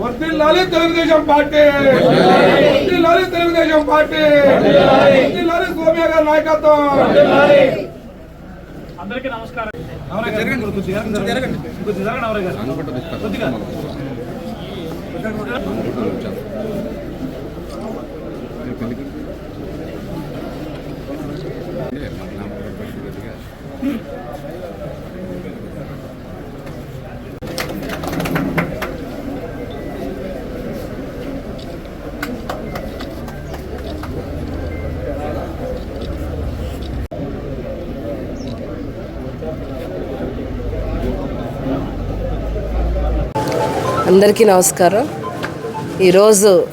వర్దిల్లాలి తెలుగుదేశం పార్టీ. వర్దిల్లాలి తెలుగుదేశం పార్టీ. వర్దిల్లాలి సోనియా గారి నాయకత్వం. అందరికీ నమస్కారం. జరగండి కొద్దిగా జరగండి కొద్దిగా. జరగండి కొద్దిగా. అందరికీ నమస్కారం. ఈరోజు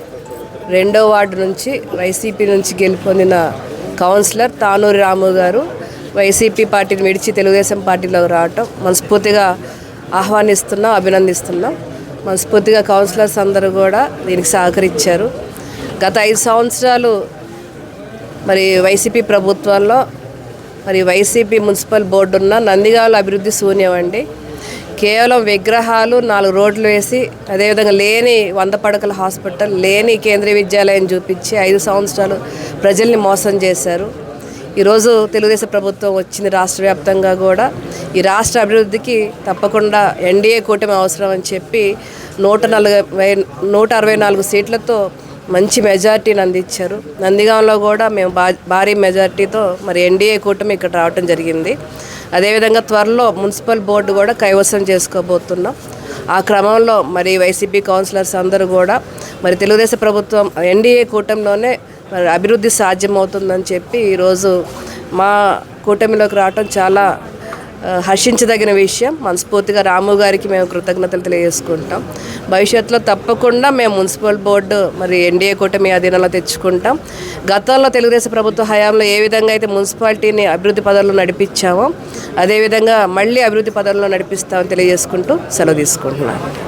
రెండో వార్డు నుంచి వైసీపీ నుంచి గెలుపొందిన కౌన్సిలర్ తానూరి రాము గారు వైసీపీ పార్టీని విడిచి తెలుగుదేశం పార్టీలోకి రావటం మనస్ఫూర్తిగా ఆహ్వానిస్తున్నాం అభినందిస్తున్నాం. మనస్ఫూర్తిగా కౌన్సిలర్స్ అందరూ కూడా దీనికి సహకరించారు. గత ఐదు సంవత్సరాలు మరి వైసీపీ ప్రభుత్వంలో మరి వైసీపీ మున్సిపల్ బోర్డు ఉన్న నందిగాల అభివృద్ధి శూన్యం అండి. కేవలం విగ్రహాలు నాలుగు రోడ్లు వేసి అదేవిధంగా లేని వంద పడకల హాస్పిటల్ లేని కేంద్రీయ విద్యాలయం చూపించి ఐదు సంవత్సరాలు ప్రజల్ని మోసం చేశారు. ఈరోజు తెలుగుదేశం ప్రభుత్వం వచ్చింది రాష్ట్ర వ్యాప్తంగా కూడా. ఈ రాష్ట్ర అభివృద్ధికి తప్పకుండా ఎన్డీఏ కూటమి అవసరం అని చెప్పి నూట నలభై నూట అరవై నాలుగు సీట్లతో మంచి మెజార్టీని అందించారు. నందిగాంలో కూడా మేము భారీ మెజార్టీతో మరి ఎన్డీఏ కూటమి ఇక్కడ రావటం జరిగింది. అదేవిధంగా త్వరలో మున్సిపల్ బోర్డు కూడా కైవసం చేసుకోబోతున్నాం. ఆ క్రమంలో మరి వైసీపీ కౌన్సిలర్స్ అందరూ కూడా మరి తెలుగుదేశం ప్రభుత్వం ఎన్డీఏ కూటమిలోనే మరి అభివృద్ధి సాధ్యమవుతుందని చెప్పి ఈరోజు మా కూటమిలోకి రావటం చాలా హర్షించదగిన విషయం. మనస్ఫూర్తిగా రాము గారికి మేము కృతజ్ఞతలు తెలియజేసుకుంటాం. భవిష్యత్తులో తప్పకుండా మేము మున్సిపల్ బోర్డు మరి ఎన్డీఏ కూటమి అధీనంలో తెచ్చుకుంటాం. గతంలో తెలుగుదేశం ప్రభుత్వ హయాంలో ఏ విధంగా అయితే మున్సిపాలిటీని అభివృద్ధి పదాల్లో నడిపించామో అదేవిధంగా మళ్ళీ అభివృద్ధి పదవుల్లో నడిపిస్తామని తెలియజేసుకుంటూ సెలవు తీసుకుంటున్నాను.